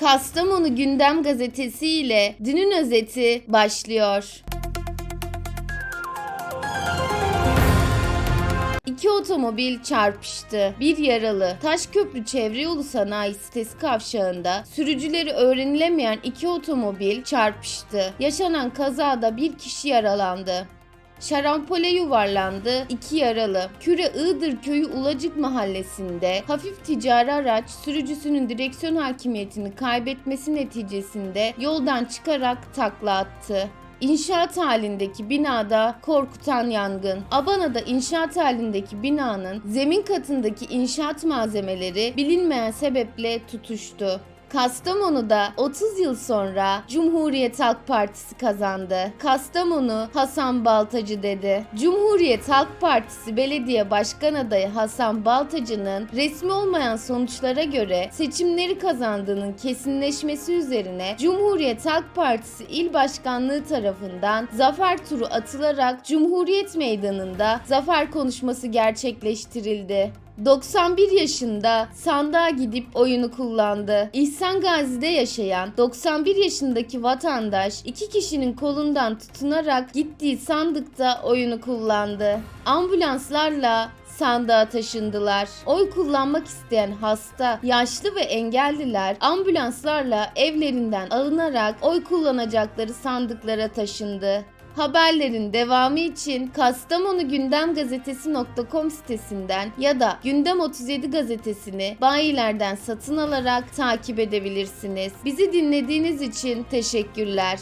Kastamonu Gündem Gazetesi ile dünün özeti başlıyor. İki otomobil çarpıştı. Bir yaralı. Taşköprü Çevre Yolu Sanayi Sitesi kavşağında sürücüleri öğrenilemeyen iki otomobil çarpıştı. Yaşanan kazada bir kişi yaralandı. Şarampole yuvarlandı, iki yaralı. Küre Iğdır Köyü Ulacık mahallesinde hafif ticari araç sürücüsünün direksiyon hakimiyetini kaybetmesi neticesinde yoldan çıkarak takla attı. İnşaat halindeki binada korkutan yangın. Abana'da inşaat halindeki binanın zemin katındaki inşaat malzemeleri bilinmeyen sebeple tutuştu. Kastamonu'da 30 yıl sonra Cumhuriyet Halk Partisi kazandı. Kastamonu Hasan Baltacı dedi. Cumhuriyet Halk Partisi Belediye Başkan adayı Hasan Baltacı'nın resmi olmayan sonuçlara göre seçimleri kazandığının kesinleşmesi üzerine Cumhuriyet Halk Partisi İl Başkanlığı tarafından zafer turu atılarak Cumhuriyet Meydanı'nda zafer konuşması gerçekleştirildi. 91 yaşında sandığa gidip oyunu kullandı. İhsan Gazi'de yaşayan 91 yaşındaki vatandaş iki kişinin kolundan tutunarak gittiği sandıkta oyunu kullandı. Ambulanslarla sandığa taşındılar. Oy kullanmak isteyen hasta, yaşlı ve engelliler ambulanslarla evlerinden alınarak oy kullanacakları sandıklara taşındı. Haberlerin devamı için Kastamonu Gündem Gazetesi.com sitesinden ya da Gündem 37 gazetesini bayilerden satın alarak takip edebilirsiniz. Bizi dinlediğiniz için teşekkürler.